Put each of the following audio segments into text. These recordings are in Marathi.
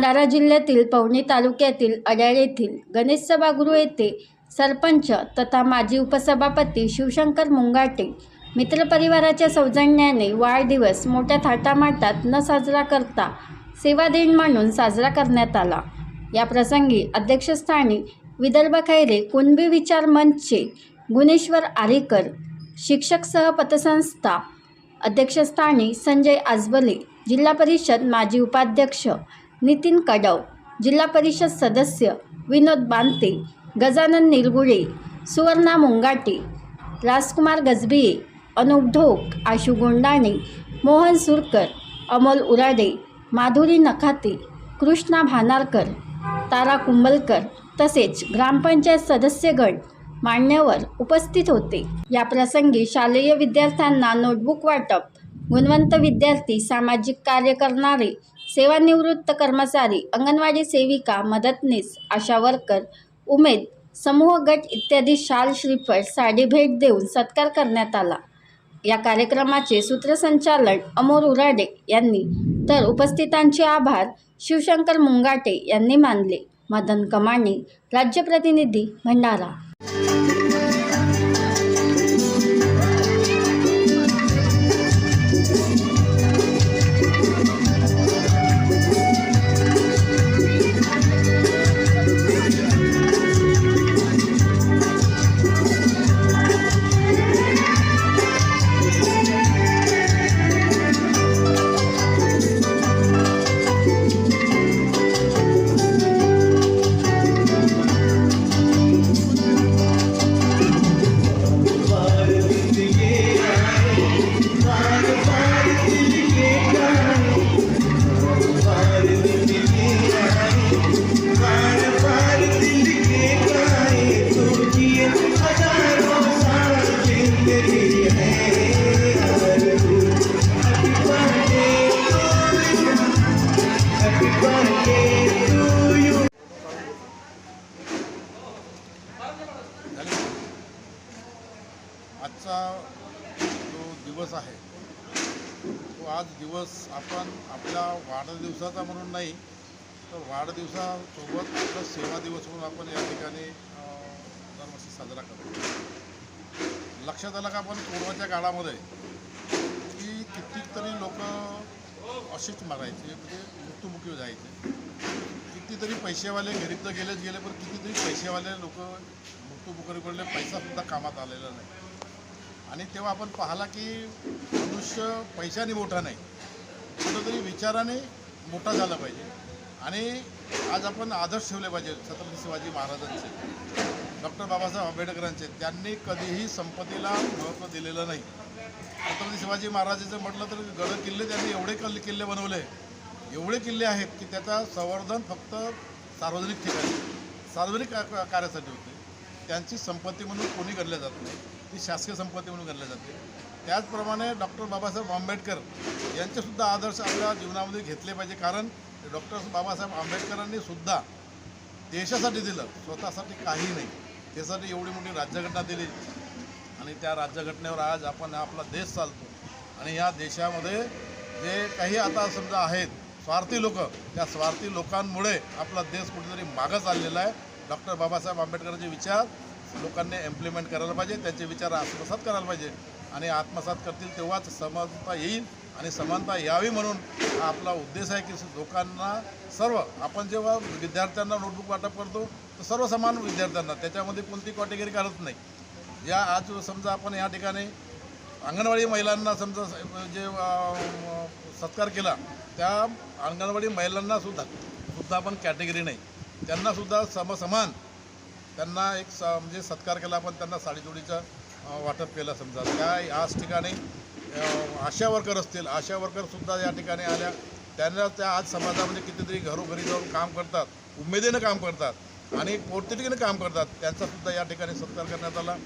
भंडारा जिल्ह्यातील पवनी तालुक्यातील अड्याळ येथील गणेश सभागृह येथे सरपंच तथा माजी उपसभापती शिवशंकर मुंगाटे मित्रपरिवाराच्या सौजन्याने वाढदिवस मोठ्या थाटामाटात न साजरा करता सेवा दिन म्हणून साजरा करण्यात आला. या प्रसंगी अध्यक्षस्थानी विदर्भ खैरे कुणबी विचार मंचचे गुणेश्वर आरेकर शिक्षक सह पतसंस्था अध्यक्षस्थानी संजय आजबले जिल्हा परिषद माजी उपाध्यक्ष नितीन कडव जिल्हा परिषद सदस्य विनोद बांते गजानन निरगुळे सुवर्णा मुंगाटे राजकुमार गजबिये अनुप ढोक आशू गोंडाणे मोहन सुरकर अमोल उराडे माधुरी नखाते कृष्णा भानारकर तारा कुंबलकर तसेच ग्रामपंचायत सदस्यगण मान्यवर उपस्थित होते. या प्रसंगी शालेय विद्यार्थ्यांना नोटबुक वाटप गुणवंत विद्यार्थी सामाजिक कार्य करणारे सेवानिवृत्त कर्मचारी अंगणवाडी सेविका मदतनीस आशा वर्कर उमेद समूह गट इत्यादी शाल श्रीफळ साडी भेट देऊन सत्कार करण्यात आला. या कार्यक्रमाचे सूत्रसंचालन अमोल उराडे यांनी. तर उपस्थितांचे आभार शिवशंकर मुंगाटे यांनी मानले. मदन कमाने राज्य प्रतिनिधी भंडारा. आजचा जो दिवस आहे तो आज दिवस आपण आपल्या वाढदिवसाचा म्हणून नाही तर वाढदिवसासोबत आपला सेवा दिवस म्हणून आपण या ठिकाणी दरवर्षी साजरा करतो. लक्षात आलं का आपण कोरोनाच्या काळामध्ये की कितीतरी लोक असेच मारायचे म्हणजे मृत्युमुखी जायचे. कितीतरी पैसेवाले गरीब तर गेलेच गेले पण कितीतरी पैसेवाले लोक मृत्युमुखी पडले पैसासुद्धा कामात आलेला नाही. आणि तेव्हा आपण पाहिला की मनुष्य पैशाने मोठा नाही. कुठंतरी विचाराने मोठा झाला पाहिजे. आणि आज आपण आदर्श ठेवले पाहिजे छत्रपती शिवाजी महाराजांचे. डॉक्टर बाबासाहेब आंबेडकरांचे. त्यांनी कधीही संपत्तीला महत्त्व दिलेलं नाही. छत्रपती शिवाजी महाराजांचं म्हटलं तर गड किल्ले त्यांनी एवढे कल किल्ले बनवले. एवढे किल्ले आहेत की त्याचा संवर्धन फक्त सार्वजनिक ठिकाणी सार्वजनिक कार्यासाठी होते. त्यांची संपत्ती म्हणून कोणी गणल्या जात नाही. ती शासकीय संपत्ती म्हणून गणली जाते. त्याचप्रमाणे डॉक्टर बाबासाहेब आंबेडकर यांचेसुद्धा आदर्श आपल्या जीवनामध्ये घेतले पाहिजे. कारण डॉक्टर बाबासाहेब आंबेडकरांनी सुद्धा देशासाठी दिलं स्वतःसाठी काही नाही. त्यासाठी एवढी मोठी राज्यघटना दिली. आणि त्या राज्यघटनेवर आज आपण आपला देश चालतो. आणि या देशामध्ये जे काही आता समजा आहेत स्वार्थी लोक त्या स्वार्थी लोकांमुळे आपला देश कुठेतरी मागं चाललेला आहे. डॉक्टर बाबासाहेब आंबेडकरांचे विचार लोकांनी इम्प्लिमेंट करायला पाहिजे त्यांचे विचार आत्मसात करायला पाहिजे. आणि आत्मसात करतील तेव्हाच समानता येईल आणि समानता यावी म्हणून हा आपला उद्देश आहे की लोकांना सर्व आपण जेव्हा विद्यार्थ्यांना नोटबुक वाटप करतो तर सर्व समान विद्यार्थ्यांना त्याच्यामध्ये कोणती कॅटेगरी करत नाही. या आज समजा आपण या ठिकाणी अंगणवाडी महिलांना समजा जे सत्कार केला त्या अंगणवाडी महिलांना सुद्धा सुद्धा आपण कॅटेगरी नाही. त्यांनासुद्धा समसमान त्यांना एक स म्हणजे सत्कार केला आपण त्यांना साडीजोडीचं वाटप केलं समजा. काय आज ठिकाणी आशा वर्कर असतील आशा वर्करसुद्धा या ठिकाणी आल्या. त्यांना त्या आज समाजामध्ये कितीतरी घरोघरी जाऊन काम करतात उमेदीनं काम करतात आणि पोटतिटीनं काम करतात त्यांचासुद्धा या ठिकाणी सत्कार करण्यात आला.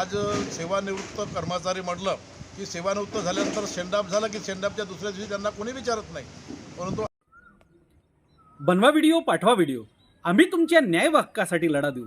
आज सेवानिवृत्त कर्मचारी म्हटलं की सेवानिवृत्त झाल्यानंतर शेंडाप झालं की शेंडापच्या दुसऱ्या दिवशी त्यांना कोणी विचारत नाही. परंतु बनवा व्हिडिओ पाठवा व्हिडिओ. आम्ही तुमच्या न्याय हक्कासाठी लढा देऊ.